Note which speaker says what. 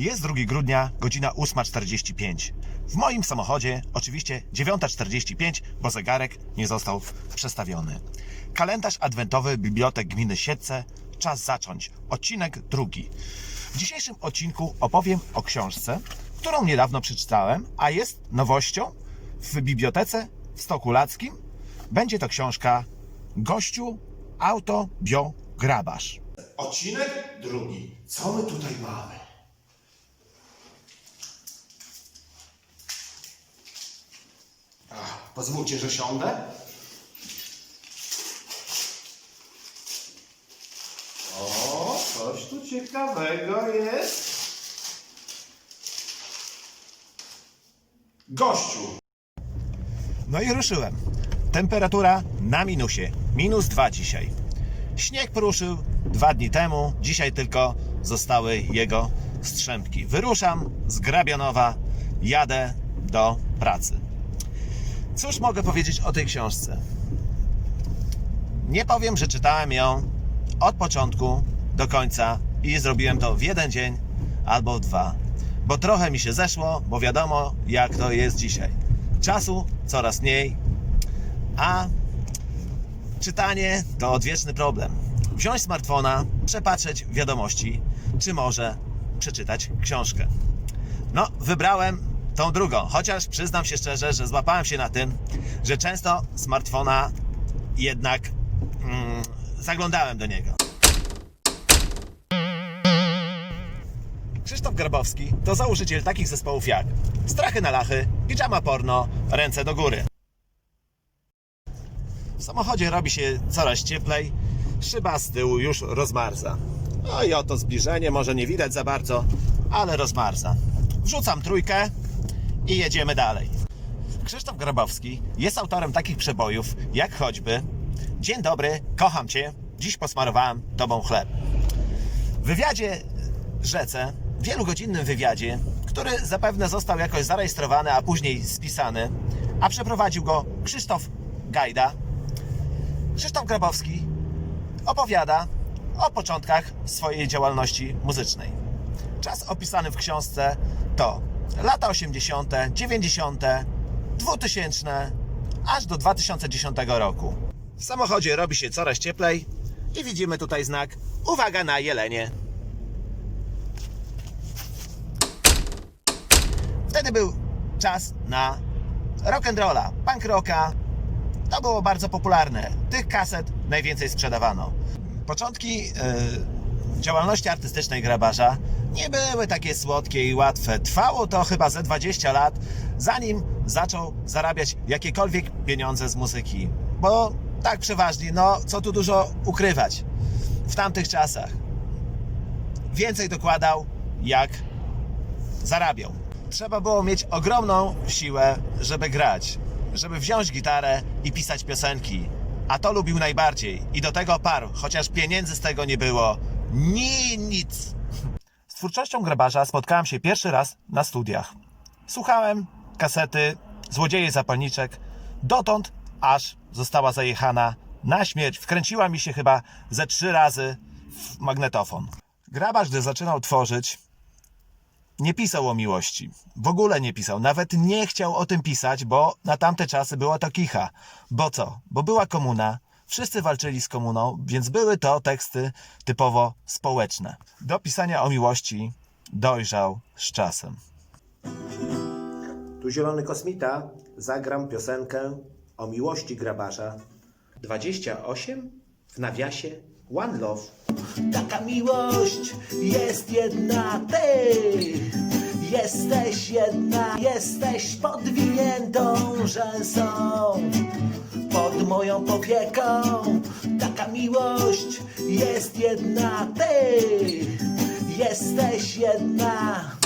Speaker 1: Jest 2 grudnia, godzina 8.45. W moim samochodzie oczywiście 9.45, bo zegarek nie został przestawiony. Kalendarz adwentowy Bibliotek Gminy Siedce. Czas zacząć. Odcinek drugi. W dzisiejszym odcinku opowiem o książce, którą niedawno przeczytałem, a jest nowością w bibliotece w Stokulackim. Będzie to książka Gościu Auto Bio Grabarz. Odcinek drugi. Co my tutaj mamy? Pozwólcie, że siądę. O, coś tu ciekawego jest. Gościu. No i ruszyłem. Temperatura na minusie. Minus dwa dzisiaj. Śnieg poruszył dwa dni temu. Dzisiaj tylko zostały jego strzępki. Wyruszam z Grabionowa. Jadę do pracy. Cóż mogę powiedzieć o tej książce? Nie powiem, że czytałem ją od początku do końca i zrobiłem to w jeden dzień albo w dwa. Bo trochę mi się zeszło, bo wiadomo jak to jest dzisiaj. Czasu coraz mniej, a czytanie to odwieczny problem. Wziąć smartfona, przepatrzeć wiadomości, czy może przeczytać książkę. No, wybrałem tą drugą, chociaż przyznam się szczerze, że złapałem się na tym, że często smartfona jednak mm, zaglądałem do niego. Krzysztof Grabowski to założyciel takich zespołów jak Strachy na lachy, Pijama Porno, Ręce do góry. W samochodzie robi się coraz cieplej, szyba z tyłu już rozmarza. No i oto zbliżenie, może nie widać za bardzo, ale rozmarza. Wrzucam trójkę i jedziemy dalej. Krzysztof Grabowski jest autorem takich przebojów, jak choćby Dzień dobry, kocham Cię, dziś posmarowałem Tobą chleb. W wywiadzie Rzece, wielugodzinnym wywiadzie, który zapewne został jakoś zarejestrowany, a później spisany, a przeprowadził go Krzysztof Gajda, Krzysztof Grabowski opowiada o początkach swojej działalności muzycznej. Czas opisany w książce to lata 80., 90., 2000, aż do 2010 roku. W samochodzie robi się coraz cieplej i widzimy tutaj znak Uwaga na jelenie. Wtedy był czas na rock and rolla, punk rocka. To było bardzo popularne. Tych kaset najwięcej sprzedawano. Początki e, działalności artystycznej grabarza nie były takie słodkie i łatwe. Trwało to chyba ze 20 lat, zanim zaczął zarabiać jakiekolwiek pieniądze z muzyki. Bo tak przeważnie, no co tu dużo ukrywać. W tamtych czasach więcej dokładał, jak zarabiał. Trzeba było mieć ogromną siłę, żeby grać, żeby wziąć gitarę i pisać piosenki. A to lubił najbardziej i do tego parł, chociaż pieniędzy z tego nie było. Ni nic. Z twórczością grabarza spotkałem się pierwszy raz na studiach. Słuchałem kasety Złodzieje Zapalniczek, dotąd aż została zajechana na śmierć. Wkręciła mi się chyba ze trzy razy w magnetofon. Grabarz, gdy zaczynał tworzyć, nie pisał o miłości. W ogóle nie pisał. Nawet nie chciał o tym pisać, bo na tamte czasy była to kicha. Bo co? Bo była komuna. Wszyscy walczyli z komuną, więc były to teksty typowo społeczne. Do pisania o miłości dojrzał z czasem. Tu Zielony Kosmita. Zagram piosenkę o miłości grabarza. 28 w nawiasie One Love.
Speaker 2: Taka miłość jest jedna, ty jesteś jedna, jesteś podwiniętą rzęsą pod moją powieką. Taka miłość jest jedna, ty jesteś jedna.